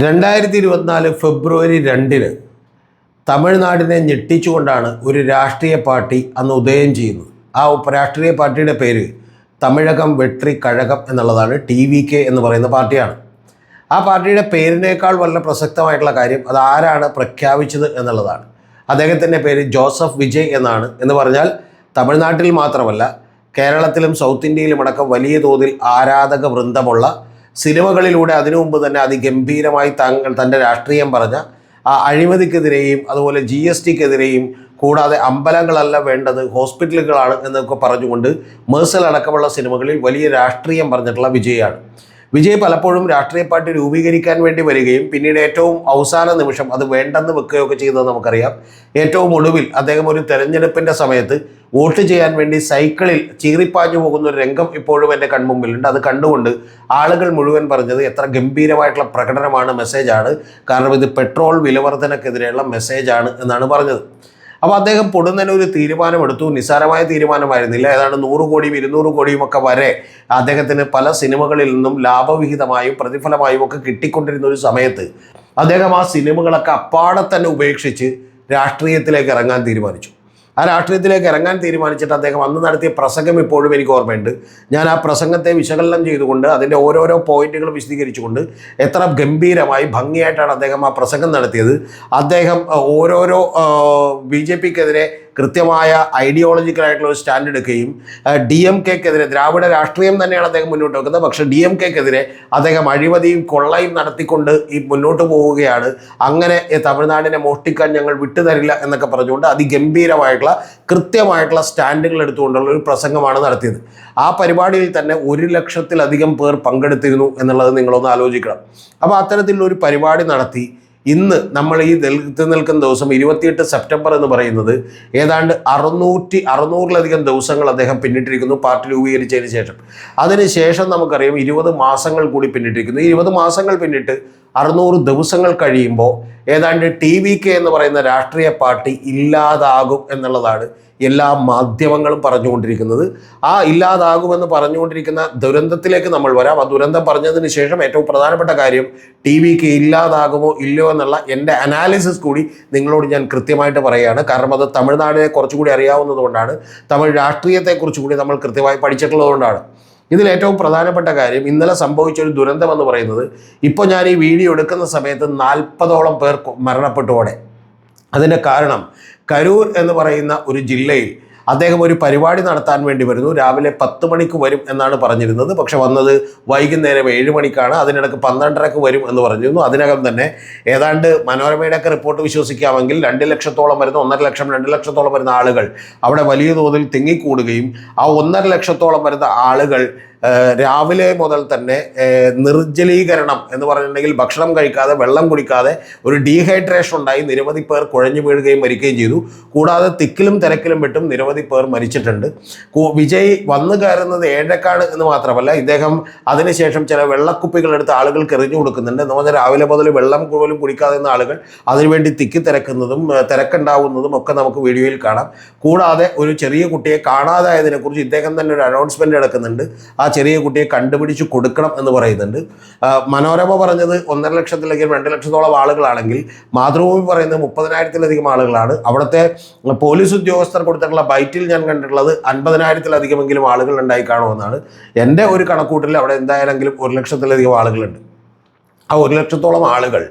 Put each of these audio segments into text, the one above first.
രണ്ടായിരത്തി ഇരുപത്തിനാല് ഫെബ്രുവരി രണ്ടിന് തമിഴ്നാടിനെ ഞെട്ടിച്ചുകൊണ്ടാണ് ഒരു രാഷ്ട്രീയ പാർട്ടി അന്ന് ഉദയം ചെയ്യുന്നത്. ആ രാഷ്ട്രീയ പാർട്ടിയുടെ പേര് തമിഴകം വെട്രി കഴകം എന്നുള്ളതാണ് ടി വി കെ എന്ന് പറയുന്ന പാർട്ടിയാണ്. ആ പാർട്ടിയുടെ പേരിനേക്കാൾ വളരെ പ്രസക്തമായിട്ടുള്ള കാര്യം അത് ആരാണ് പ്രഖ്യാപിച്ചത് എന്നുള്ളതാണ്. അദ്ദേഹത്തിന്റെ പേര് ജോസഫ് വിജയ് എന്നാണ് എന്ന് പറഞ്ഞാൽ തമിഴ്നാട്ടിൽ മാത്രമല്ല കേരളത്തിലും സൗത്ത് ഇന്ത്യയിലുമടക്കം വലിയ തോതിൽ ആരാധക വൃന്ദമുള്ള സിനിമകളിലൂടെ അതിനു മുമ്പ് തന്നെ അതിഗംഭീരമായി താങ്കൾ തന്റെ രാഷ്ട്രീയം പറഞ്ഞ ആ അഴിമതിക്കെതിരെയും അതുപോലെ ജി എസ് ടിക്കെതിരെയും കൂടാതെ അമ്പലങ്ങളല്ല വേണ്ടത് ഹോസ്പിറ്റലുകളാണ് എന്നൊക്കെ പറഞ്ഞുകൊണ്ട് മേഴ്സൽ അടക്കമുള്ള സിനിമകളിൽ വലിയ രാഷ്ട്രീയം പറഞ്ഞിട്ടുള്ള വിജയാണ്. വിജയ് പലപ്പോഴും രാഷ്ട്രീയ പാർട്ടി രൂപീകരിക്കാൻ വേണ്ടി വരികയും പിന്നീട് ഏറ്റവും അവസാന നിമിഷം അത് വേണ്ടെന്ന് വെക്കുകയൊക്കെ ചെയ്തത് നമുക്കറിയാം. ഏറ്റവും ഒടുവിൽ അദ്ദേഹം ഒരു തെരഞ്ഞെടുപ്പിന്റെ സമയത്ത് വോട്ട് ചെയ്യാൻ വേണ്ടി സൈക്കിളിൽ ചീറിപ്പാഞ്ഞു പോകുന്ന ഒരു രംഗം ഇപ്പോഴും എന്റെ കൺമുമ്പിലുണ്ട്. അത് കണ്ടുകൊണ്ട് ആളുകൾ മുഴുവൻ പറഞ്ഞത് എത്ര ഗംഭീരമായിട്ടുള്ള പ്രകടനമാണ് മെസ്സേജാണ്. കാരണം ഇത് പെട്രോൾ വിലവർധനക്കെതിരെയുള്ള മെസ്സേജാണ് എന്നാണ് പറഞ്ഞത്. അപ്പോൾ അദ്ദേഹം പൊടുന്നതിന് ഒരു തീരുമാനമെടുത്തു. നിസ്സാരമായ തീരുമാനമായിരുന്നില്ല. ഏതാണ്ട് നൂറ് കോടിയും ഇരുന്നൂറ് കോടിയും ഒക്കെ വരെ അദ്ദേഹത്തിന് പല സിനിമകളിൽ നിന്നും ലാഭവിഹിതമായും പ്രതിഫലമായും ഒക്കെ കിട്ടിക്കൊണ്ടിരുന്ന ഒരു സമയത്ത് അദ്ദേഹം ആ സിനിമകളൊക്കെ അപ്പാടെ തന്നെ ഉപേക്ഷിച്ച് രാഷ്ട്രീയത്തിലേക്ക് ഇറങ്ങാൻ തീരുമാനിച്ചു. ആ രാഷ്ട്രീയത്തിലേക്ക് ഇറങ്ങാൻ തീരുമാനിച്ചിട്ട് അദ്ദേഹം അന്ന് നടത്തിയ പ്രസംഗം ഇപ്പോഴും എനിക്ക് ഓർമ്മയുണ്ട്. ഞാൻ ആ പ്രസംഗത്തെ വിശകലനം ചെയ്തുകൊണ്ട് അതിന്റെ ഓരോരോ പോയിന്റുകൾ വിശദീകരിച്ചുകൊണ്ട് എത്ര ഗംഭീരമായി ഭംഗിയായിട്ടാണ് അദ്ദേഹം ആ പ്രസംഗം നടത്തിയത്. അദ്ദേഹം ഓരോരോ ബി ജെ പിക്കെതിരെ കൃത്യമായ ഐഡിയോളജിക്കലായിട്ടുള്ള ഒരു സ്റ്റാൻഡ് എടുക്കുകയും ഡി എം കെക്കെതിരെ ദ്രാവിഡ രാഷ്ട്രീയം തന്നെയാണ് അദ്ദേഹം മുന്നോട്ട് വെക്കുന്നത്. പക്ഷേ ഡി എം കെക്കെതിരെ അദ്ദേഹം അഴിമതിയും കൊള്ളയും നടത്തിക്കൊണ്ട് ഈ മുന്നോട്ട് പോവുകയാണ്. അങ്ങനെ തമിഴ്നാടിനെ മോഷ്ടിക്കാൻ ഞങ്ങൾ വിട്ടുതരില്ല എന്നൊക്കെ പറഞ്ഞുകൊണ്ട് അതിഗംഭീരമായിട്ടുള്ള കൃത്യമായിട്ടുള്ള സ്റ്റാൻഡുകൾ എടുത്തുകൊണ്ടുള്ള ഒരു പ്രസംഗമാണ് നടത്തിയത്. ആ പരിപാടിയിൽ തന്നെ ഒരു ലക്ഷത്തിലധികം പേർ പങ്കെടുത്തിരുന്നു എന്നുള്ളത് നിങ്ങളൊന്ന് ആലോചിക്കണം. അപ്പോൾ അത്തരത്തിലുള്ള ഒരു പരിപാടി നടത്തി ഇന്ന് നമ്മൾ ഈ നിൽത്ത് നിൽക്കുന്ന ദിവസം ഇരുപത്തിയെട്ട് സെപ്റ്റംബർ എന്ന് പറയുന്നത് ഏതാണ്ട് അറുന്നൂറ്റി അറുന്നൂറിലധികം ദിവസങ്ങൾ അദ്ദേഹം പിന്നിട്ടിരിക്കുന്നു പാർട്ടി രൂപീകരിച്ചതിന് ശേഷം. അതിനുശേഷം നമുക്കറിയാം ഇരുപത് മാസങ്ങൾ കൂടി പിന്നിട്ടിരിക്കുന്നു. ഇരുപത് മാസങ്ങൾ പിന്നിട്ട് അറുന്നൂറ് ദിവസങ്ങൾ കഴിയുമ്പോൾ ഏതാണ്ട് ടി വി കെ എന്ന് പറയുന്ന രാഷ്ട്രീയ പാർട്ടി ഇല്ലാതാകും എന്നുള്ളതാണ് എല്ലാ മാധ്യമങ്ങളും പറഞ്ഞുകൊണ്ടിരിക്കുന്നത്. ആ ഇല്ലാതാകുമെന്ന് പറഞ്ഞുകൊണ്ടിരിക്കുന്ന ദുരന്തത്തിലേക്ക് നമ്മൾ വരാം. ആ ദുരന്തം പറഞ്ഞതിന് ശേഷം ഏറ്റവും പ്രധാനപ്പെട്ട കാര്യം ടി വിക്ക് ഇല്ലാതാകുമോ ഇല്ലയോ എന്നുള്ള എന്റെ അനാലിസിസ് കൂടി നിങ്ങളോട് ഞാൻ കൃത്യമായിട്ട് പറയുകയാണ്. കാരണം അത് തമിഴ്നാടിനെ കുറച്ചുകൂടി അറിയാവുന്നതുകൊണ്ടാണ്. തമിഴ് രാഷ്ട്രീയത്തെക്കുറിച്ച് കൂടി നമ്മൾ കൃത്യമായി പഠിച്ചിട്ടുള്ളതുകൊണ്ടാണ്. ഇതിൽ ഏറ്റവും പ്രധാനപ്പെട്ട കാര്യം ഇന്നലെ സംഭവിച്ച ഒരു ദുരന്തം എന്ന് പറയുന്നത് ഇപ്പോൾ ഞാൻ ഈ വീഡിയോ എടുക്കുന്ന സമയത്ത് നാൽപ്പതോളം പേർ മരണപ്പെട്ടു അതിന്റെ കാരണം കരൂർ എന്ന് പറയുന്ന ഒരു ജില്ലയിൽ അദ്ദേഹം ഒരു പരിപാടി നടത്താൻ വേണ്ടി വരുന്നു. രാവിലെ പത്ത് മണിക്ക് വരും എന്നാണ് പറഞ്ഞിരുന്നത്. പക്ഷെ വന്നത് വൈകുന്നേരം ഏഴ് മണിക്കാണ്. അതിനിടക്ക് പന്ത്രണ്ടരക്ക് വരും എന്ന് പറഞ്ഞിരുന്നു. അതിനകം തന്നെ ഏതാണ്ട് മനോരമയുടെയൊക്കെ റിപ്പോർട്ട് വിശ്വസിക്കാമെങ്കിൽ രണ്ട് ലക്ഷത്തോളം വരുന്ന ഒന്നര ലക്ഷം രണ്ട് ലക്ഷത്തോളം വരുന്ന ആളുകൾ അവിടെ വലിയ തോതിൽ തിങ്ങിക്കൂടുകയും ആ ഒന്നര ലക്ഷത്തോളം വരുന്ന ആളുകൾ രാവിലെ മുതൽ തന്നെ നിർജലീകരണം എന്ന് പറഞ്ഞിട്ടുണ്ടെങ്കിൽ ഭക്ഷണം കഴിക്കാതെ വെള്ളം കുടിക്കാതെ ഒരു ഡീഹൈഡ്രേഷൻ ഉണ്ടായി നിരവധി പേർ കുഴഞ്ഞു വീഴുകയും മരിക്കുകയും ചെയ്തു. കൂടാതെ തിക്കിലും തിരക്കിലും വിട്ടും നിരവധി പേർ മരിച്ചിട്ടുണ്ട്. വിജയ് വന്നു കയറുന്നത് ഏഴക്കാട് എന്ന് മാത്രമല്ല ഇദ്ദേഹം അതിനുശേഷം ചില വെള്ളക്കുപ്പികൾ എടുത്ത് ആളുകൾക്ക് എറിഞ്ഞു കൊടുക്കുന്നുണ്ട്. എന്ന് പറഞ്ഞാൽ രാവിലെ മുതൽ വെള്ളം പോലും കുടിക്കാതെ നിന്ന ആളുകൾ അതിനുവേണ്ടി തിക്കി തിരക്കുന്നതും തിരക്കുണ്ടാവുന്നതും ഒക്കെ നമുക്ക് വീഡിയോയിൽ കാണാം. കൂടാതെ ഒരു ചെറിയ കുട്ടിയെ കാണാതായതിനെക്കുറിച്ച് ഇദ്ദേഹം തന്നെ ഒരു അനൗൺസ്മെന്റ് എടുക്കുന്നുണ്ട്. ആ ചെറിയ കുട്ടിയെ കണ്ടുപിടിച്ച് കൊടുക്കണം എന്ന് പറയുന്നുണ്ട്. മനോരമ പറഞ്ഞത് ഒന്നര ലക്ഷത്തിലെങ്കിലും രണ്ട് ലക്ഷത്തോളം ആളുകളാണെങ്കിൽ മാതൃഭൂമി പറയുന്നത് മുപ്പതിനായിരത്തിലധികം ആളുകളാണ്. അവിടുത്തെ പോലീസ് ഉദ്യോഗസ്ഥർ കൊടുത്തിട്ടുള്ള ബൈറ്റിൽ ഞാൻ കണ്ടിട്ടുള്ളത് അൻപതിനായിരത്തിലധികമെങ്കിലും ആളുകൾ ഉണ്ടായി കാണുമെന്നാണ്. എന്റെ ഒരു കണക്കൂട്ടിൽ അവിടെ എന്തായാലെങ്കിലും ഒരു ലക്ഷത്തിലധികം ആളുകളുണ്ട്. ആ ഒരു ലക്ഷത്തോളം ആളുകൾ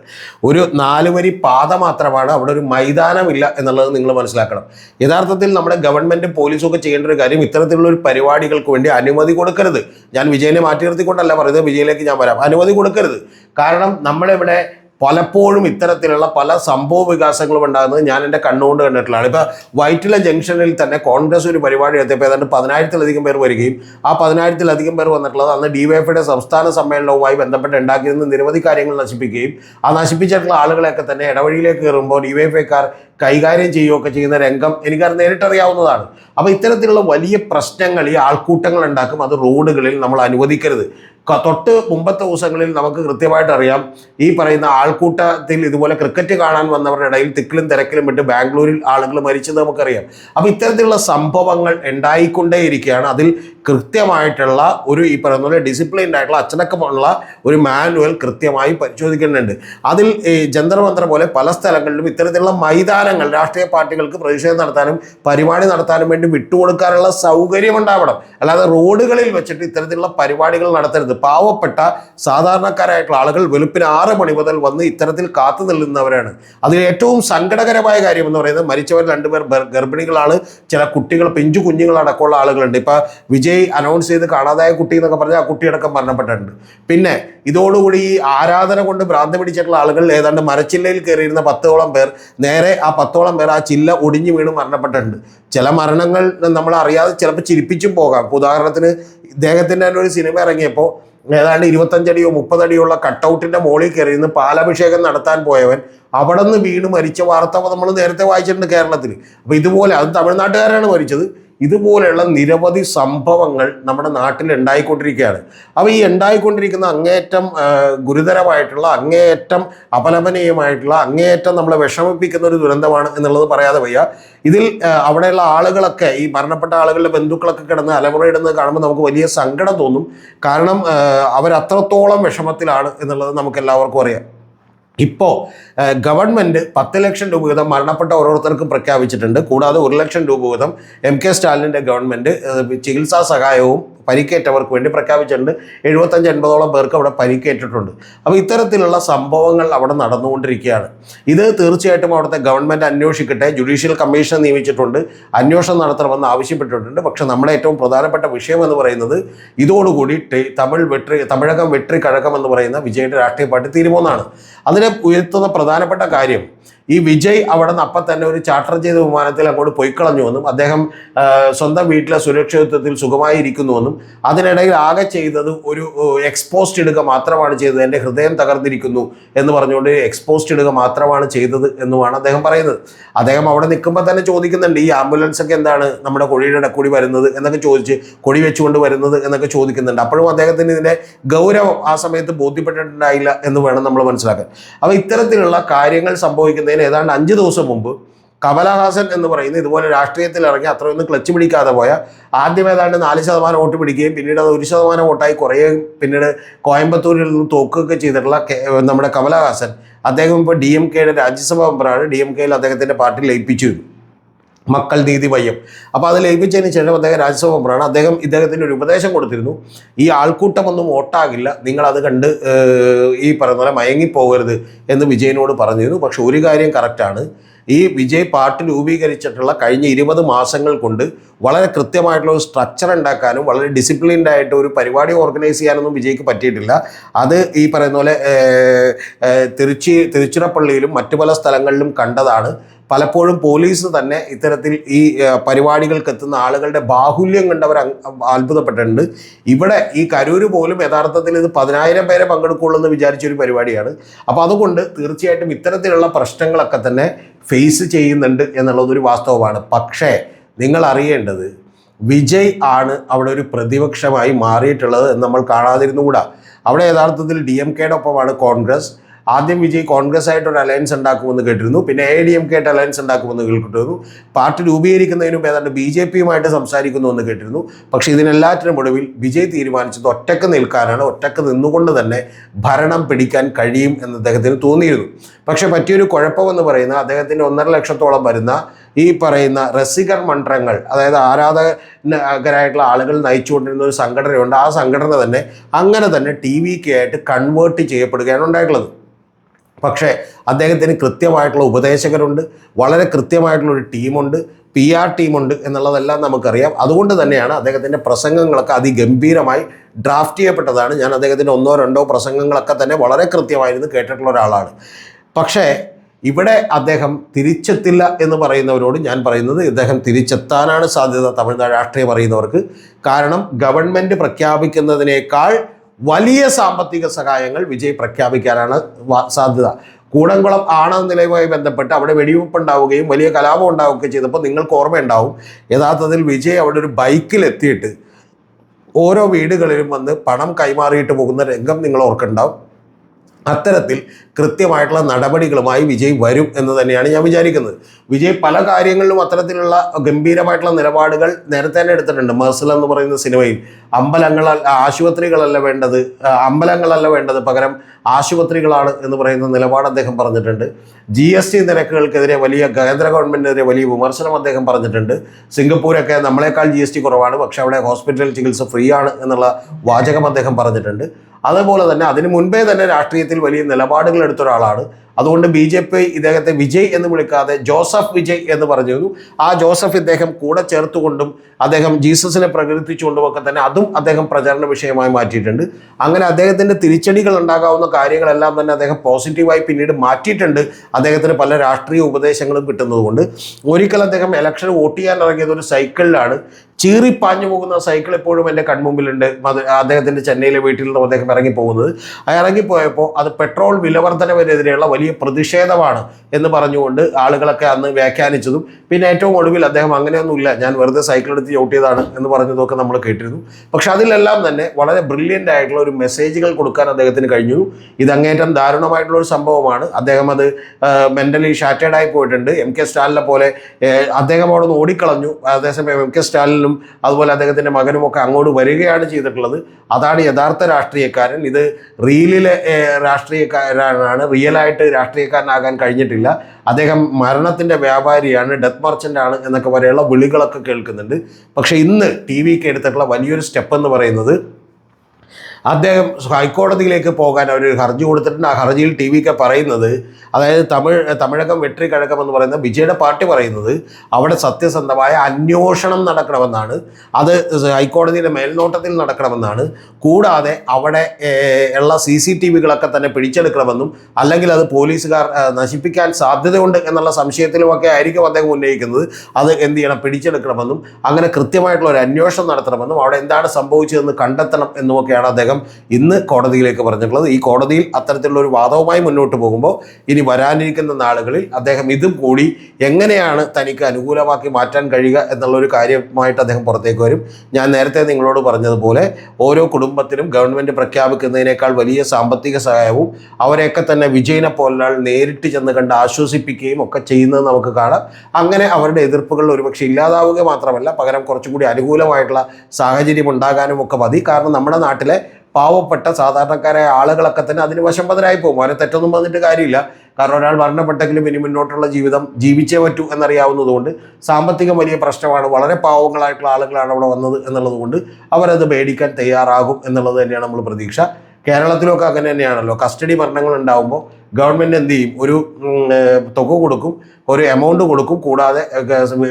ഒരു നാല് വരി പാത മാത്രമാണ് അവിടെ ഒരു മൈതാനമില്ല എന്നുള്ളത് നിങ്ങൾ മനസ്സിലാക്കണം. യഥാർത്ഥത്തിൽ നമ്മുടെ ഗവൺമെന്റും പോലീസും ഒക്കെ ചെയ്യേണ്ട ഒരു കാര്യം ഇത്തരത്തിലുള്ള ഒരു പരിപാടികൾക്ക് വേണ്ടി അനുമതി കൊടുക്കരുത്. ഞാൻ വിജയനെ മാറ്റി നിർത്തിക്കൊണ്ടല്ല പറയുന്നത്. വിജയിലേക്ക് ഞാൻ വരാം. അനുമതി കൊടുക്കരുത്. കാരണം നമ്മളിവിടെ പലപ്പോഴും ഇത്തരത്തിലുള്ള പല സംഭവ വികാസങ്ങളും ഉണ്ടാകുന്നത് ഞാൻ എന്റെ കണ്ണുകൊണ്ട് കണ്ടിട്ടുള്ളതാണ്. ഇപ്പോൾ വൈറ്റില ജംഗ്ഷനിൽ തന്നെ കോൺഗ്രസ് ഒരു പരിപാടി നടത്തിയപ്പോൾ ഏതാണ്ട് പതിനായിരത്തിലധികം പേർ വരികയും ആ പതിനായിരത്തിലധികം പേർ വന്നിട്ടുള്ളത് അന്ന് ഡിവൈഎഫിയുടെ സംസ്ഥാന സമ്മേളനവുമായി ബന്ധപ്പെട്ട് ഉണ്ടാക്കിയിരുന്ന നിരവധി കാര്യങ്ങൾ നശിപ്പിക്കുകയും ആ നശിപ്പിച്ചിട്ടുള്ള ആളുകളെയൊക്കെ തന്നെ ഇടവഴിയിലേക്ക് കയറുമ്പോൾ ഡിവൈഎഫ്ഐക്കാർ കൈകാര്യം ചെയ്യുകയൊക്കെ ചെയ്യുന്ന രംഗം എനിക്കത് നേരിട്ടറിയാവുന്നതാണ്. അപ്പോൾ ഇത്തരത്തിലുള്ള വലിയ പ്രശ്നങ്ങൾ ഈ ആൾക്കൂട്ടങ്ങൾ ഉണ്ടാക്കും അത് റോഡുകളിൽ നമ്മൾ അനുവദിക്കരുത്. തൊട്ട് മുമ്പത്തെ ദിവസങ്ങളിൽ നമുക്ക് കൃത്യമായിട്ട് അറിയാം ഈ പറയുന്ന ആൾക്കൂട്ടത്തിൽ ഇതുപോലെ ക്രിക്കറ്റ് കാണാൻ വന്നവരുടെ ഇടയിൽ തിക്കിലും തിരക്കിലും വിട്ട് ബാംഗ്ലൂരിൽ ആളുകൾ മരിച്ചത് നമുക്കറിയാം. അപ്പോൾ ഇത്തരത്തിലുള്ള സംഭവങ്ങൾ ഉണ്ടായിക്കൊണ്ടേയിരിക്കുകയാണ്. അതിൽ കൃത്യമായിട്ടുള്ള ഒരു ഈ പറയുന്ന പോലെ ഡിസിപ്ലിൻഡ് ആയിട്ടുള്ള അച്ചടക്കമുള്ള ഒരു മാനുവൽ കൃത്യമായി പരിശോധിക്കുന്നുണ്ട് അതിൽ ഈ ജന്തർ മന്ത്ര പോലെ പല സ്ഥലങ്ങളിലും ഇത്തരത്തിലുള്ള മൈതാനങ്ങൾ രാഷ്ട്രീയ പാർട്ടികൾക്ക് പ്രതിഷേധം നടത്താനും പരിപാടി നടത്താനും വേണ്ടി വിട്ടുകൊടുക്കാനുള്ള സൗകര്യം ഉണ്ടാവണം അല്ലാതെ റോഡുകളിൽ വെച്ചിട്ട് ഇത്തരത്തിലുള്ള പരിപാടികൾ നടത്തരുത്. പാവപ്പെട്ട സാധാരണക്കാരായിട്ടുള്ള ആളുകൾ വെളുപ്പിന് ആറ് മണി മുതൽ വന്ന് ഇത്തരത്തിൽ കാത്തു നിൽക്കുന്നവരാണ്. അതിൽ ഏറ്റവും സങ്കടകരമായ കാര്യം എന്ന് പറയുന്നത് മരിച്ചവർ രണ്ടുപേർ ഗർഭിണികളാണ്. ചില കുട്ടികൾ പിഞ്ചു കുഞ്ഞുങ്ങളടക്കമുള്ള ആളുകളുണ്ട്. ഇപ്പൊ വിജയ് അനൗൺസ് ചെയ്ത് കാണാതായ കുട്ടി എന്നൊക്കെ പറഞ്ഞാൽ ആ കുട്ടിയടക്കം മരണപ്പെട്ടിട്ടുണ്ട്. പിന്നെ ഇതോടുകൂടി ഈ ആരാധന കൊണ്ട് ഭ്രാന്ത് പിടിച്ചിട്ടുള്ള ആളുകൾ ഏതാണ്ട് മരച്ചില്ലയിൽ കയറിയിരുന്ന പത്തോളം പേർ നേരെ ആ പത്തോളം പേർ ആ ചില്ല ഒടിഞ്ഞു വീണ് മരണപ്പെട്ടിട്ടുണ്ട്. ചില മരണങ്ങൾ നമ്മൾ അറിയാതെ ചിലപ്പോൾ ചിരിപ്പിച്ചും പോകാം. ഉദാഹരണത്തിന് ഇദ്ദേഹത്തിന്റെ തന്നെ ഒരു സിനിമ ഇറങ്ങിയപ്പോൾ ഏതാണ്ട് ഇരുപത്തഞ്ചടിയോ മുപ്പതടിയോ ഉള്ള കട്ടൗട്ടിന്റെ മുകളിൽ കയറി ഇന്ന് പാലഭിഷേകം നടത്താൻ പോയവൻ അവിടെ നിന്ന് വീണ് മരിച്ച വാർത്ത നമ്മൾ നേരത്തെ വായിച്ചിട്ടുണ്ട് കേരളത്തിൽ. അപ്പോൾ ഇതുപോലെ അത് തമിഴ്നാട്ടുകാരാണ് മരിച്ചത്. ഇതുപോലെയുള്ള നിരവധി സംഭവങ്ങൾ നമ്മുടെ നാട്ടിൽ ഉണ്ടായിക്കൊണ്ടിരിക്കുകയാണ്. അപ്പോൾ ഈ ഉണ്ടായിക്കൊണ്ടിരിക്കുന്ന അങ്ങേയറ്റം ഗുരുതരമായിട്ടുള്ള അങ്ങേയറ്റം അപലപനീയമായിട്ടുള്ള അങ്ങേയറ്റം നമ്മളെ വിഷമിപ്പിക്കുന്ന ഒരു ദുരന്തമാണ് എന്നുള്ളത് പറയാതെ വയ്യ. ഇതിൽ അവിടെയുള്ള ആളുകളൊക്കെ ഈ മരണപ്പെട്ട ആളുകളുടെ ബന്ധുക്കളൊക്കെ കിടന്ന് അലമുറയിടുന്നത് കാണുമ്പോൾ നമുക്ക് വലിയ സങ്കടം തോന്നും. കാരണം അവരത്രത്തോളം വിഷമത്തിലാണ് എന്നുള്ളത് നമുക്ക് എല്ലാവർക്കും അറിയാം. ഇപ്പോൾ ഗവൺമെന്റ് പത്ത് ലക്ഷം രൂപ വീതം മരണപ്പെട്ട ഓരോരുത്തർക്കും പ്രഖ്യാപിച്ചിട്ടുണ്ട്. കൂടാതെ ഒരു ലക്ഷം രൂപ വീതം എം കെ സ്റ്റാലിന്റെ ഗവൺമെന്റ് ചികിത്സാ സഹായവും പരിക്കേറ്റവർക്ക് വേണ്ടി പ്രഖ്യാപിച്ചിട്ടുണ്ട്. എഴുപത്തഞ്ച് എൺപതോളം പേർക്ക് അവിടെ പരിക്കേറ്റിട്ടുണ്ട്. അപ്പോൾ ഇത്തരത്തിലുള്ള സംഭവങ്ങൾ അവിടെ നടന്നുകൊണ്ടിരിക്കുകയാണ്. ഇത് തീർച്ചയായിട്ടും അവിടുത്തെ ഗവൺമെന്റ് അന്വേഷിക്കട്ടെ. ജുഡീഷ്യൽ കമ്മീഷൻ നിയമിച്ചിട്ടുണ്ട്. അന്വേഷണം നടത്തണമെന്ന് ആവശ്യപ്പെട്ടിട്ടുണ്ട്. പക്ഷെ നമ്മുടെ ഏറ്റവും പ്രധാനപ്പെട്ട വിഷയം എന്ന് പറയുന്നത് ഇതോടുകൂടി തമിഴ് വെട്രി തമിഴകം വെട്രി കഴകം എന്ന് പറയുന്ന വിജയുടെ രാഷ്ട്രീയ പാർട്ടി തീരുമാനമാണ്. അതിനെ ഉയർത്തുന്ന പ്രധാനപ്പെട്ട കാര്യം ഈ വിജയ് അവിടെ നിന്ന് അപ്പം തന്നെ ഒരു ചാർട്ടർ ചെയ്ത വിമാനത്തിൽ അങ്ങോട്ട് പൊയ്ക്കളഞ്ഞുവെന്നും അദ്ദേഹം സ്വന്തം വീട്ടിലെ സുരക്ഷിതത്വത്തിൽ സുഖമായി ഇരിക്കുന്നുവെന്നും അതിനിടയിൽ ആകെ ചെയ്തത് ഒരു എക്സ്പോസ്റ്റ് ഇടുക മാത്രമാണ് ചെയ്തത്. എന്റെ ഹൃദയം തകർന്നിരിക്കുന്നു എന്ന് പറഞ്ഞുകൊണ്ട് എക്സ്പോസ്റ്റ് ഇടുക മാത്രമാണ് ചെയ്തത് എന്നുമാണ് അദ്ദേഹം പറയുന്നത്. അദ്ദേഹം അവിടെ നിൽക്കുമ്പോൾ തന്നെ ചോദിക്കുന്നുണ്ട് ഈ ആംബുലൻസ് ഒക്കെ എന്താണ് നമ്മുടെ കൊടിയുടെ ഇടക്കൂടി വരുന്നത്? എന്നൊക്കെ ചോദിച്ച് കൊടി വെച്ചുകൊണ്ട് വരുന്നത് എന്നൊക്കെ ചോദിക്കുന്നുണ്ട്. അപ്പോഴും അദ്ദേഹത്തിന് ഇതിന്റെ ഗൗരവം ആ സമയത്ത് ബോധ്യപ്പെട്ടിട്ടുണ്ടായില്ല എന്ന് വേണം നമ്മൾ മനസ്സിലാക്കാൻ. അപ്പോൾ ഇത്തരത്തിലുള്ള കാര്യങ്ങൾ സംഭവിക്കുന്നതിന് ഏതാണ്ട് അഞ്ച് ദിവസം മുമ്പ് കമലഹാസൻ എന്ന് പറയുന്ന ഇതുപോലെ രാഷ്ട്രീയത്തിൽ ഇറങ്ങി അത്രയൊന്നും ക്ലച്ച് പിടിക്കാതെ പോയ ആദ്യം ഏതാണ്ട് നാല് ശതമാനം വോട്ട് പിടിക്കുകയും പിന്നീട് അത് ഒരു ശതമാനം വോട്ടായി കുറയുകയും പിന്നീട് കോയമ്പത്തൂരിൽ നിന്ന് തോക്കുകയൊക്കെ ചെയ്തിട്ടുള്ള നമ്മുടെ കമലഹാസൻ അദ്ദേഹം ഇപ്പോൾ ഡി എം കെയുടെ രാജ്യസഭാ മെമ്പറാണ്. ഡി എം കെയിൽ അദ്ദേഹത്തിന്റെ പാർട്ടി ലയിപ്പിച്ചു മക്കൾ നീതി വയ്യം. അപ്പോൾ അത് ലയിപ്പിച്ചതിന് ശേഷം അദ്ദേഹം രാജ്യസഭ മെമ്പറാണ്. അദ്ദേഹം ഇദ്ദേഹത്തിന് ഒരു ഉപദേശം കൊടുത്തിരുന്നു. ഈ ആൾക്കൂട്ടമൊന്നും വോട്ടാകില്ല. നിങ്ങൾ അത് കണ്ട് ഈ പറയുന്ന പോലെ മയങ്ങിപ്പോകരുത് എന്ന് വിജയനോട് പറഞ്ഞിരുന്നു. പക്ഷെ ഒരു കാര്യം കറക്റ്റാണ് ഈ വിജയ് പാർട്ടി രൂപീകരിച്ചിട്ടുള്ള കഴിഞ്ഞ ഇരുപത് മാസങ്ങൾ കൊണ്ട് വളരെ കൃത്യമായിട്ടുള്ള ഒരു സ്ട്രക്ചർ ഉണ്ടാക്കാനും വളരെ ഡിസിപ്ലിൻഡ് ആയിട്ട് ഒരു പരിപാടി ഓർഗനൈസ് ചെയ്യാനൊന്നും വിജയ്ക്ക് പറ്റിയിട്ടില്ല. അത് ഈ പറയുന്ന പോലെ തിരുച്ചി തിരുച്ചിറപ്പള്ളിയിലും മറ്റു പല സ്ഥലങ്ങളിലും കണ്ടതാണ്. പലപ്പോഴും പോലീസ് തന്നെ ഇത്തരത്തിൽ ഈ പരിപാടികൾക്ക് എത്തുന്ന ആളുകളുടെ ബാഹുല്യം കണ്ടവർ അത്ഭുതപ്പെട്ടിട്ടുണ്ട്. ഇവിടെ ഈ കരൂര് പോലും യഥാർത്ഥത്തിൽ ഇത് പതിനായിരം പേരെ പങ്കെടുക്കുള്ളൂ എന്ന് വിചാരിച്ചൊരു പരിപാടിയാണ്. അപ്പോൾ അതുകൊണ്ട് തീർച്ചയായിട്ടും ഇത്തരത്തിലുള്ള പ്രശ്നങ്ങളൊക്കെ തന്നെ ഫേസ് ചെയ്യുന്നുണ്ട് എന്നുള്ളതൊരു വാസ്തവമാണ്. പക്ഷേ നിങ്ങൾ അറിയേണ്ടത് വിജയ് ആണ് അവിടെ ഒരു പ്രതിപക്ഷമായി മാറിയിട്ടുള്ളത് എന്ന് നമ്മൾ കാണാതിരുന്നുകൂടാ. അവിടെ യഥാർത്ഥത്തിൽ ഡി എം കെയുടെ ഒപ്പമാണ് കോൺഗ്രസ്. ആദ്യം വിജയ് കോൺഗ്രസ് ആയിട്ട് ഒരു അലയൻസ് ഉണ്ടാക്കുമെന്ന് കേട്ടിരുന്നു. പിന്നെ എ ഡി എം കെ ആയിട്ട് അലയൻസ് ഉണ്ടാക്കുമെന്ന് കേട്ടിരുന്നു പാർട്ടി രൂപീകരിക്കുന്നതിന് ഏതാണ്ട് ബി ജെ പിയുമായിട്ട് സംസാരിക്കുന്നു എന്ന് കേട്ടിരുന്നു. പക്ഷേ ഇതിനെല്ലാറ്റിനും ഒടുവിൽ വിജയ് തീരുമാനിച്ചത് ഒറ്റയ്ക്ക് നിൽക്കാനാണ് ഒറ്റയ്ക്ക് നിന്നുകൊണ്ട് തന്നെ ഭരണം പിടിക്കാൻ കഴിയും എന്ന് അദ്ദേഹത്തിന് തോന്നിയിരുന്നു. പക്ഷേ പറ്റിയൊരു കുഴപ്പമെന്ന് പറയുന്ന അദ്ദേഹത്തിന്റെ ഒന്നര ലക്ഷത്തോളം വരുന്ന ഈ പറയുന്ന രസികർ മണ്ഡലങ്ങൾ അതായത് ആരാധകരായിട്ടുള്ള ആളുകൾ നയിച്ചുകൊണ്ടിരുന്ന ഒരു സംഘടനയുണ്ട്. ആ സംഘടന തന്നെ അങ്ങനെ തന്നെ ടി വിക്ക് ആയിട്ട് കൺവേർട്ട് ചെയ്യപ്പെടുകയാണ് ഉണ്ടായിട്ടുള്ളത്. പക്ഷേ അദ്ദേഹത്തിന് കൃത്യമായിട്ടുള്ള ഉപദേശകരുണ്ട് വളരെ കൃത്യമായിട്ടുള്ള ഒരു ടീമുണ്ട് പി ആർ ടീമുണ്ട് എന്നുള്ളതെല്ലാം നമുക്കറിയാം. അതുകൊണ്ട് തന്നെയാണ് അദ്ദേഹത്തിന്റെ പ്രസംഗങ്ങളൊക്കെ അതിഗംഭീരമായി ഡ്രാഫ്റ്റ് ചെയ്യപ്പെട്ടതാണ്. ഞാൻ അദ്ദേഹത്തിന്റെ ഒന്നോ രണ്ടോ പ്രസംഗങ്ങളൊക്കെ തന്നെ വളരെ കൃത്യമായിരുന്നു കേട്ടിട്ടുള്ള ഒരാളാണ്. പക്ഷേ ഇവിടെ അദ്ദേഹം തിരിച്ചെത്തില്ല എന്ന് പറയുന്നവരോട് ഞാൻ പറയുന്നത് ഇദ്ദേഹം തിരിച്ചെത്താനാണ് സാധ്യത തമിഴ്നാട് രാഷ്ട്രീയം പറയുന്നവർക്ക് കാരണം ഗവൺമെന്റ് പ്രഖ്യാപിക്കുന്നതിനേക്കാൾ വലിയ സാമ്പത്തിക സഹായങ്ങൾ വിജയ് പ്രഖ്യാപിക്കാനാണ് സാധ്യത. കൂടംകുളം ആണവ നിലയവുമായി ബന്ധപ്പെട്ട് അവിടെ വെടിവെപ്പ് ഉണ്ടാവുകയും വലിയ കലാപം ഉണ്ടാവുകയും ചെയ്തപ്പോൾ നിങ്ങൾക്ക് ഓർമ്മയുണ്ടാവും. യഥാർത്ഥത്തിൽ വിജയ് അവിടെ ഒരു ബൈക്കിൽ എത്തിയിട്ട് ഓരോ വീടുകളിലും വന്ന് പണം കൈമാറിയിട്ട് പോകുന്ന രംഗം നിങ്ങൾ ഓർക്കുന്നുണ്ടാവും. അത്തരത്തിൽ കൃത്യമായിട്ടുള്ള നടപടികളുമായി വിജയ് വരും എന്ന് തന്നെയാണ് ഞാൻ വിചാരിക്കുന്നത്. വിജയ് പല കാര്യങ്ങളിലും അത്തരത്തിലുള്ള ഗംഭീരമായിട്ടുള്ള നിലപാടുകൾ നേരത്തെ തന്നെ എടുത്തിട്ടുണ്ട്. മേഴ്സൽ എന്ന് പറയുന്ന സിനിമയിൽ അമ്പലങ്ങളല്ല ആശുപത്രികളല്ല വേണ്ടത് അമ്പലങ്ങളല്ല വേണ്ടത് പകരം ആശുപത്രികളാണ് എന്ന് പറയുന്ന നിലപാട് അദ്ദേഹം പറഞ്ഞിട്ടുണ്ട്. ജി എസ് ടി നിരക്കുകൾക്കെതിരെ വലിയ കേന്ദ്ര ഗവൺമെന്റിനെതിരെ വലിയ വിമർശനം അദ്ദേഹം പറഞ്ഞിട്ടുണ്ട്. സിംഗപ്പൂരൊക്കെ നമ്മളെക്കാൾ ജി എസ് ടി കുറവാണ് പക്ഷേ അവിടെ ഹോസ്പിറ്റൽ ചികിത്സ ഫ്രീ ആണ് എന്നുള്ള വാചകം അദ്ദേഹം പറഞ്ഞിട്ടുണ്ട്. അതുപോലെ തന്നെ അതിന് മുൻപേ തന്നെ രാഷ്ട്രീയത്തിൽ വലിയ നിലപാടുകൾ എടുത്ത ഒരാളാണ് അതുകൊണ്ട് ബി ജെ പി ഇദ്ദേഹത്തെ വിജയ് എന്ന് വിളിക്കാതെ ജോസഫ് വിജയ് എന്ന് പറഞ്ഞിരുന്നു. ആ ജോസഫ് ഇദ്ദേഹം കൂടെ ചേർത്തുകൊണ്ടും അദ്ദേഹം ജീസസിനെ പ്രകീർത്തിച്ചുകൊണ്ടും ഒക്കെ തന്നെ അതും അദ്ദേഹം പ്രചരണ വിഷയമായി മാറ്റിയിട്ടുണ്ട്. അങ്ങനെ അദ്ദേഹത്തിന്റെ തിരിച്ചടികൾ ഉണ്ടാകാവുന്ന കാര്യങ്ങളെല്ലാം തന്നെ അദ്ദേഹം പോസിറ്റീവായി പിന്നീട് മാറ്റിയിട്ടുണ്ട്. അദ്ദേഹത്തിന് പല രാഷ്ട്രീയ ഉപദേശങ്ങളും കിട്ടുന്നതുകൊണ്ട്. ഒരിക്കൽ അദ്ദേഹം ഇലക്ഷൻ വോട്ട് ചെയ്യാൻ ഇറങ്ങിയത് ഒരു സൈക്കിളിലാണ്. ചീറിപ്പാഞ്ഞു പോകുന്ന സൈക്കിൾ എപ്പോഴും എന്റെ കൺമുമ്പിലുണ്ട്. അദ്ദേഹത്തിന്റെ ചെന്നൈയിലെ വീട്ടിൽ നിന്നും അദ്ദേഹം ഇറങ്ങിപ്പോകുന്നത്. ആ ഇറങ്ങിപ്പോയപ്പോൾ അത് പെട്രോൾ വിലവർധനവിനെതിരെയുള്ള വലിയ പ്രതിഷേധമാണ് എന്ന് പറഞ്ഞുകൊണ്ട് ആളുകളൊക്കെ അന്ന് വ്യാഖ്യാനിച്ചതും. പിന്നെ ഏറ്റവും ഒടുവിൽ അദ്ദേഹം അങ്ങനെയൊന്നുമില്ല. ഞാൻ വെറുതെ സൈക്കിൾ എടുത്ത് ചവിട്ടിയതാണ് എന്ന് പറഞ്ഞതൊക്കെ നമ്മൾ കേട്ടിരുന്നു. പക്ഷെ അതിലെല്ലാം തന്നെ വളരെ ബ്രില്യന്റ് ആയിട്ടുള്ള ഒരു മെസ്സേജുകൾ കൊടുക്കാൻ അദ്ദേഹത്തിന് കഴിഞ്ഞു. ഇതങ്ങേറ്റം ദാരുണമായിട്ടുള്ള ഒരു സംഭവമാണ്. അദ്ദേഹം അത് മെന്റലി ഷാറ്റേഡായി പോയിട്ടുണ്ട്. എം കെ സ്റ്റാലിനെ പോലെ അദ്ദേഹം അവിടെ നിന്ന് ഓടിക്കളഞ്ഞു. അതേസമയം എം കെ സ്റ്റാലിനും അതുപോലെ അദ്ദേഹത്തിന്റെ മകനും ഒക്കെ അങ്ങോട്ട് വരികയാണ് ചെയ്തിട്ടുള്ളത്. അതാണ് യഥാർത്ഥ രാഷ്ട്രീയക്കാരൻ. ഇത് റീലിലെ രാഷ്ട്രീയക്കാരനാണ്. റിയലായിട്ട് രാഷ്ട്രീയക്കാരനാകാൻ കഴിഞ്ഞിട്ടില്ല. അദ്ദേഹം മരണത്തിന്റെ വ്യാപാരിയാണ് ഡെത്ത് മർച്ചന്റ് ആണ് എന്നൊക്കെ വരെയുള്ള വിളികളൊക്കെ കേൾക്കുന്നുണ്ട്. പക്ഷേ ഇന്ന് ടി വിക്ക് എടുത്തിട്ടുള്ള വലിയൊരു സ്റ്റെപ്പ് എന്ന് പറയുന്നത് അദ്ദേഹം ഹൈക്കോടതിയിലേക്ക് പോകാൻ അവർ ഹർജി കൊടുത്തിട്ടുണ്ട്. ആ ഹർജിയിൽ ടി വിക്ക് പറയുന്നത് അതായത് തമിഴ് തമിഴകം വെട്രി കഴകം എന്ന് പറയുന്ന വിജയുടെ പാർട്ടി പറയുന്നത് അവിടെ സത്യസന്ധമായ അന്വേഷണം നടക്കണമെന്നാണ്. അത് ഹൈക്കോടതിയുടെ മേൽനോട്ടത്തിൽ നടക്കണമെന്നാണ്. കൂടാതെ അവിടെ ഉള്ള സി സി ടി വികളൊക്കെ തന്നെ പിടിച്ചെടുക്കണമെന്നും അല്ലെങ്കിൽ അത് പോലീസുകാർ നശിപ്പിക്കാൻ സാധ്യതയുണ്ട് എന്നുള്ള സംശയത്തിലുമൊക്കെ ആയിരിക്കും അദ്ദേഹം ഉന്നയിക്കുന്നത്. അത് എന്ത് ചെയ്യണം? പിടിച്ചെടുക്കണമെന്നും അങ്ങനെ കൃത്യമായിട്ടുള്ള ഒരു അന്വേഷണം നടത്തണമെന്നും അവിടെ എന്താണ് സംഭവിച്ചതെന്ന് കണ്ടെത്തണം എന്നുമൊക്കെയാണ് അദ്ദേഹം ഇന്ന് കോടതിയിലേക്ക് പറഞ്ഞിട്ടുള്ളത്. ഈ കോടതിയിൽ അത്തരത്തിലുള്ള ഒരു വാദവുമായി മുന്നോട്ട് പോകുമ്പോൾ ഇനി വരാനിരിക്കുന്ന നാളുകളിൽ അദ്ദേഹം ഇതും കൂടി എങ്ങനെയാണ് തനിക്ക് അനുകൂലമാക്കി മാറ്റാൻ കഴിയുക എന്നുള്ള ഒരു കാര്യമായിട്ട് അദ്ദേഹം പുറത്തേക്ക് വരും. ഞാൻ നേരത്തെ നിങ്ങളോട് പറഞ്ഞതുപോലെ ഓരോ കുടുംബത്തിനും ഗവൺമെന്റ് പ്രഖ്യാപിക്കുന്നതിനേക്കാൾ വലിയ സാമ്പത്തിക സഹായവും അവരെയൊക്കെ തന്നെ വിജയനെ പോലൊരാൾ നേരിട്ട് ചെന്ന് കണ്ട് ആശ്വസിപ്പിക്കുകയും ഒക്കെ ചെയ്യുന്നത് നമുക്ക് കാണാം. അങ്ങനെ അവരുടെ എതിർപ്പുകൾ ഒരുപക്ഷെ ഇല്ലാതാവുക മാത്രമല്ല പകരം കുറച്ചുകൂടി അനുകൂലമായിട്ടുള്ള സാഹചര്യം ഉണ്ടാകാനും ഒക്കെ മതി. കാരണം നമ്മുടെ നാട്ടിലെ പാവപ്പെട്ട സാധാരണക്കാരായ ആളുകളൊക്കെ തന്നെ അതിന് വശംപതരായി പോകും. അവരെ തെറ്റൊന്നും വന്നിട്ട് കാര്യമില്ല. കാരണം ഒരാൾ മരണപ്പെട്ടെങ്കിലും ഇനി മുന്നോട്ടുള്ള ജീവിതം ജീവിച്ചേ പറ്റൂ എന്നറിയാവുന്നതുകൊണ്ട് സാമ്പത്തികം വലിയ പ്രശ്നമാണ്. വളരെ പാവങ്ങളായിട്ടുള്ള ആളുകളാണ് അവിടെ വന്നത് എന്നുള്ളത് കൊണ്ട് അവരത് മേടിക്കാൻ തയ്യാറാകും എന്നുള്ളത് തന്നെയാണ് നമ്മൾ പ്രതീക്ഷ. കേരളത്തിലൊക്കെ അങ്ങനെ തന്നെയാണല്ലോ. കസ്റ്റഡി മരണങ്ങൾ ഉണ്ടാകുമ്പോൾ ഗവൺമെന്റ് എന്ത് ചെയ്യും? ഒരു തുക കൊടുക്കും ഒരു എമൗണ്ട് കൊടുക്കും കൂടാതെ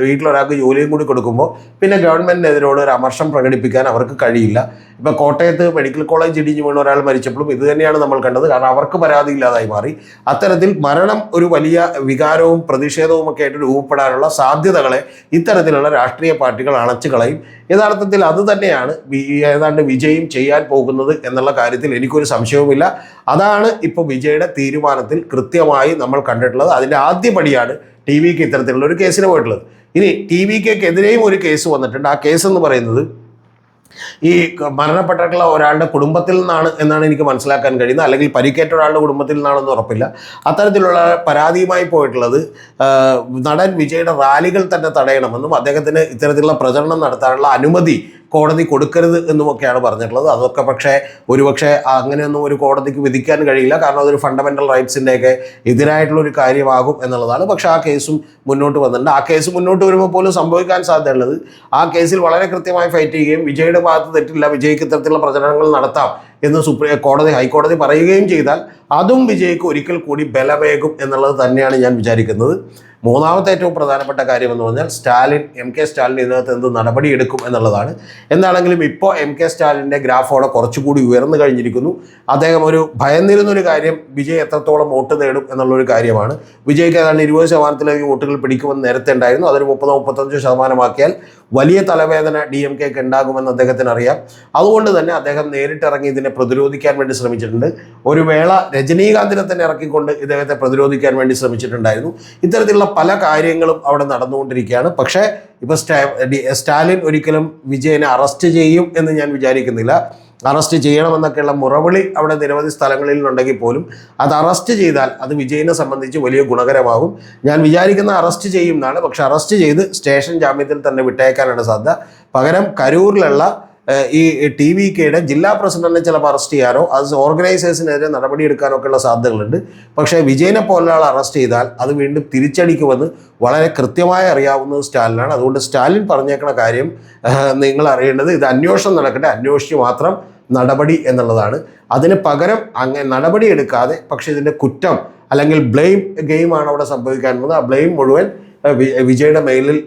വീട്ടിലൊരാൾക്ക് ജോലിയും കൂടി കൊടുക്കുമ്പോൾ പിന്നെ ഗവൺമെന്റിനെതിരോട് ഒരു അമർഷം പ്രകടിപ്പിക്കാൻ അവർക്ക് കഴിയില്ല. ഇപ്പം കോട്ടയത്ത് മെഡിക്കൽ കോളേജ് ഇടിഞ്ഞു വീണ ഒരാൾ മരിച്ചപ്പോഴും ഇത് തന്നെയാണ് നമ്മൾ കണ്ടത്. കാരണം അവർക്ക് പരാതി ഇല്ലാതായി മാറി. അത്തരത്തിൽ മരണം ഒരു വലിയ വികാരവും പ്രതിഷേധവും ഒക്കെ ആയിട്ട് രൂപപ്പെടാനുള്ള സാധ്യതകളെ ഇത്തരത്തിലുള്ള രാഷ്ട്രീയ പാർട്ടികൾ അണച്ചു കളയും. യഥാർത്ഥത്തിൽ അത് തന്നെയാണ് ഏതാണ്ട് വിജയും ചെയ്യാൻ പോകുന്നത് എന്നുള്ള കാര്യത്തിൽ എനിക്കൊരു സംശയവുമില്ല. അതാണ് ഇപ്പോൾ വിജയുടെ തീരുമാനത്തിൽ കൃത്യമായി നമ്മൾ കണ്ടിട്ടുള്ളത്. അതിന്റെ ആദ്യപടിയാണ് ടി വിക്ക് ഇത്തരത്തിലുള്ള ഒരു കേസിന് പോയിട്ടുള്ളത്. ഇനി ടി വിക്കെതിരെയും ഒരു കേസ് വന്നിട്ടുണ്ട്. ആ കേസ് എന്ന് പറയുന്നത് ഈ മരണപ്പെട്ടിട്ടുള്ള ഒരാളുടെ കുടുംബത്തിൽ നിന്നാണ് എന്നാണ് എനിക്ക് മനസ്സിലാക്കാൻ കഴിയുന്നത്. അല്ലെങ്കിൽ പരിക്കേറ്റ ഒരാളുടെ കുടുംബത്തിൽ നിന്നാണെന്ന് ഉറപ്പില്ല. അത്തരത്തിലുള്ള പരാതിയുമായി പോയിട്ടുള്ളത് നടൻ വിജയുടെ റാലികൾ തന്നെ തടയണമെന്നും അദ്ദേഹത്തിന് ഇത്തരത്തിലുള്ള പ്രചരണം നടത്താനുള്ള അനുമതി കോടതി കൊടുക്കരുത് എന്നുമൊക്കെയാണ് പറഞ്ഞിട്ടുള്ളത്. അതൊക്കെ പക്ഷേ ഒരുപക്ഷെ അങ്ങനെയൊന്നും ഒരു കോടതിക്ക് വിധിക്കാൻ കഴിയില്ല. കാരണം അതൊരു ഫണ്ടമെന്റൽ റൈറ്റ്സിന്റെയൊക്കെ എതിരായിട്ടുള്ള ഒരു കാര്യമാകും എന്നുള്ളതാണ്. പക്ഷേ ആ കേസും മുന്നോട്ട് വന്നിട്ടുണ്ട്. ആ കേസ് മുന്നോട്ട് വരുമ്പോൾ പോലും സംഭവിക്കാൻ സാധ്യതയുള്ളത് ആ കേസിൽ വളരെ കൃത്യമായി ഫൈറ്റ് ചെയ്യുകയും വിജയുടെ ഭാഗത്ത് തെറ്റില്ല വിജയ്ക്ക് ഇത്തരത്തിലുള്ള പ്രചരണങ്ങൾ നടത്താം എന്ന് സുപ്രീം കോടതി ഹൈക്കോടതി പറയുകയും ചെയ്താൽ അതും വിജയ്ക്ക് ഒരിക്കൽ കൂടി ബലമേകും എന്നുള്ളത് തന്നെയാണ് ഞാൻ വിചാരിക്കുന്നത്. മൂന്നാമത്തെ ഏറ്റവും പ്രധാനപ്പെട്ട കാര്യം എന്ന് പറഞ്ഞാൽ സ്റ്റാലിൻ എം കെ സ്റ്റാലിൻ ഇതിനകത്ത് എന്ത് നടപടിയെടുക്കും എന്നുള്ളതാണ്. എന്താണെങ്കിലും ഇപ്പോൾ എം കെ സ്റ്റാലിന്റെ ഗ്രാഫോടെ കുറച്ചുകൂടി ഉയർന്നു കഴിഞ്ഞിരിക്കുന്നു. അദ്ദേഹം ഒരു ഭയന്നിരുന്നൊരു കാര്യം വിജയ് എത്രത്തോളം വോട്ട് നേടും എന്നുള്ളൊരു കാര്യമാണ്. വിജയ്ക്ക് ഏതാണ്ട് ഇരുപത് ശതമാനത്തിലധികം വോട്ടുകൾ പിടിക്കുമെന്ന് നേരത്തെ ഉണ്ടായിരുന്നു. അതൊരു മുപ്പതോ മുപ്പത്തഞ്ചോ ശതമാനമാക്കിയാൽ വലിയ തലവേദന ഡി എം കെക്ക് ഉണ്ടാകുമെന്ന് അദ്ദേഹത്തിന് അറിയാം അതുകൊണ്ട് തന്നെ അദ്ദേഹം നേരിട്ടിറങ്ങി ഇതിനെ പ്രതിരോധിക്കാൻ വേണ്ടി ശ്രമിച്ചിട്ടുണ്ട്. ഒരു വേള രജനീകാന്തിനെ തന്നെ ഇറക്കിക്കൊണ്ട് ഇദ്ദേഹത്തെ പ്രതിരോധിക്കാൻ വേണ്ടി ശ്രമിച്ചിട്ടുണ്ടായിരുന്നു. ഇത്തരത്തിലുള്ള പല കാര്യങ്ങളും അവിടെ നടന്നുകൊണ്ടിരിക്കുകയാണ്. പക്ഷേ ഇപ്പോൾ സ്റ്റാ സ്റ്റാലിൻ ഒരിക്കലും വിജയനെ അറസ്റ്റ് ചെയ്യും എന്ന് ഞാൻ വിചാരിക്കുന്നില്ല. അറസ്റ്റ് ചെയ്യണമെന്നൊക്കെയുള്ള മുറവിളി അവിടെ നിരവധി സ്ഥലങ്ങളിൽ ഉണ്ടെങ്കിൽ പോലും അത് അറസ്റ്റ് ചെയ്താൽ അത് വിജയനെ സംബന്ധിച്ച് വലിയ ഗുണകരമാകും. ഞാൻ വിചാരിക്കുന്ന അറസ്റ്റ് ചെയ്യും എന്നാണ് പക്ഷെ അറസ്റ്റ് ചെയ്ത് സ്റ്റേഷൻ ജാമ്യത്തിൽ തന്നെ വിട്ടേക്കാനാണ് സാധ്യത. പകരം കരൂരിലുള്ള ഈ ടി വി കെയുടെ ജില്ലാ പ്രസിഡന്റിനെ ചിലപ്പോൾ അറസ്റ്റ് ചെയ്യാനോ അത് ഓർഗനൈസേഴ്സിനെതിരെ നടപടിയെടുക്കാനോ ഒക്കെയുള്ള സാധ്യതകളുണ്ട്. പക്ഷേ വിജയനെ പോലുള്ള ആൾ അറസ്റ്റ് ചെയ്താൽ അത് വീണ്ടും തിരിച്ചടിക്കുമെന്ന് വളരെ കൃത്യമായി അറിയാവുന്നത് സ്റ്റാലിനാണ്. അതുകൊണ്ട് സ്റ്റാലിൻ പറഞ്ഞേക്കുന്ന കാര്യം നിങ്ങൾ അറിയേണ്ടത് ഇത് അന്വേഷണം നടക്കട്ടെ. അന്വേഷിച്ച് മാത്രം നടപടി എന്നുള്ളതാണ്. അതിന് പകരം അങ്ങനെ നടപടി എടുക്കാതെ പക്ഷേ ഇതിന്റെ കുറ്റം അല്ലെങ്കിൽ ബ്ലെയിം ഗെയിമാണ് അവിടെ സംഭവിക്കാൻ പോകുന്നത് ആ ബ്ലെയിം മുഴുവൻ വിജയുടെ മെയിലിൽ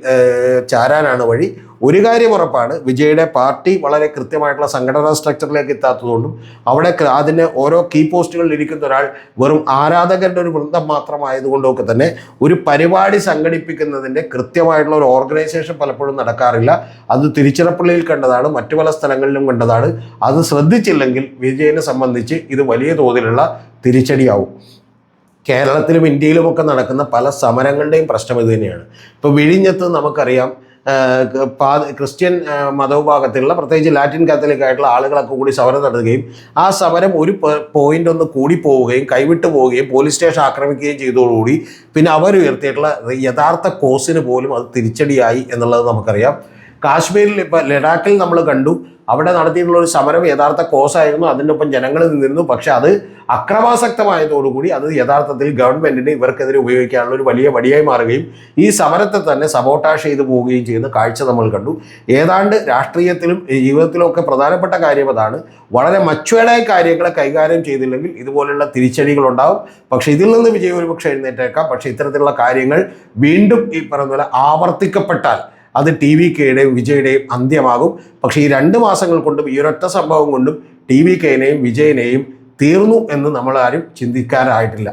ചാരാനാണ് വഴി. ഒരു കാര്യം ഉറപ്പാണ് വിജയുടെ പാർട്ടി വളരെ കൃത്യമായിട്ടുള്ള സംഘടനാ സ്ട്രക്ചറിലേക്ക് എത്താത്തതുകൊണ്ടും അവിടെ അതിന് ഓരോ കീ പോസ്റ്റുകളിൽ ഇരിക്കുന്ന ഒരാൾ വെറും ആരാധകരുടെ ഒരു വൃന്ദം മാത്രമായതുകൊണ്ടും ഒക്കെ തന്നെ ഒരു പരിപാടി സംഘടിപ്പിക്കുന്നതിന്റെ കൃത്യമായിട്ടുള്ള ഒരു ഓർഗനൈസേഷൻ പലപ്പോഴും നടക്കാറില്ല. അത് തിരുച്ചിറപ്പള്ളിയിൽ കണ്ടതാണ് മറ്റു പല സ്ഥലങ്ങളിലും കണ്ടതാണ്. അത് ശ്രദ്ധിച്ചില്ലെങ്കിൽ വിജയനെ സംബന്ധിച്ച് ഇത് വലിയ തോതിലുള്ള തിരിച്ചടിയാവും. കേരളത്തിലും ഇന്ത്യയിലുമൊക്കെ നടക്കുന്ന പല സമരങ്ങളുടെയും പ്രശ്നം ഇത് തന്നെയാണ്. ഇപ്പോൾ വിഴിഞ്ഞത്ത് നമുക്കറിയാം ക്രിസ്ത്യൻ മതവിഭാഗത്തിലുള്ള പ്രത്യേകിച്ച് ലാറ്റിൻ കാത്തലിക് ആയിട്ടുള്ള ആളുകളൊക്കെ കൂടി സമരം നടത്തുകയും ആ സമരം ഒരു പോയിന്റ് ഒന്ന് കൂടി പോവുകയും കൈവിട്ട് പോവുകയും പോലീസ് സ്റ്റേഷൻ ആക്രമിക്കുകയും ചെയ്തതോടുകൂടി പിന്നെ അവർ ഉയർത്തിയിട്ടുള്ള യഥാർത്ഥ കോസിന് പോലും അത് തിരിച്ചടിയായി എന്നുള്ളത് നമുക്കറിയാം. കാശ്മീരിൽ ഇപ്പോൾ ലഡാക്കിൽ നമ്മൾ കണ്ടു. അവിടെ നടത്തിയിട്ടുള്ള ഒരു സമരം യഥാർത്ഥ കോസായിരുന്നു അതിന്റെ ഒപ്പം ജനങ്ങൾ നിന്നിരുന്നു. പക്ഷെ അത് അക്രമാസക്തമായതോടുകൂടി അത് യഥാർത്ഥത്തിൽ ഗവൺമെന്റിന് ഇവർക്കെതിരെ ഉപയോഗിക്കാനുള്ള ഒരു വലിയ വടിയായി മാറുകയും ഈ സമരത്തെ തന്നെ സബോട്ടാഷ് ചെയ്തു പോവുകയും ചെയ്യുന്ന കാഴ്ച നമ്മൾ കണ്ടു. ഏതാണ്ട് രാഷ്ട്രീയത്തിലും ജീവിതത്തിലും ഒക്കെ പ്രധാനപ്പെട്ട കാര്യം അതാണ്. വളരെ മച്ചുവേടായ കാര്യങ്ങളെ കൈകാര്യം ചെയ്തില്ലെങ്കിൽ ഇതുപോലുള്ള തിരിച്ചടികൾ ഉണ്ടാവും. പക്ഷേ ഇതിൽ നിന്ന് വിജയം ഒരുപക്ഷെ എഴുന്നേറ്റേക്കാം. പക്ഷേ ഇത്തരത്തിലുള്ള കാര്യങ്ങൾ വീണ്ടും ഈ പറയുന്ന പോലെ ആവർത്തിക്കപ്പെട്ടാൽ അത് ടി വി കെയുടെയും വിജയുടെയും അന്ത്യമാകും. പക്ഷേ ഈ രണ്ട് മാസങ്ങൾ കൊണ്ടും ഈ ഒരൊറ്റ സംഭവം കൊണ്ടും ടി വി കെയിനെയും വിജയനെയും തീർന്നു എന്ന് നമ്മളാരും ചിന്തിക്കാനായിട്ടില്ല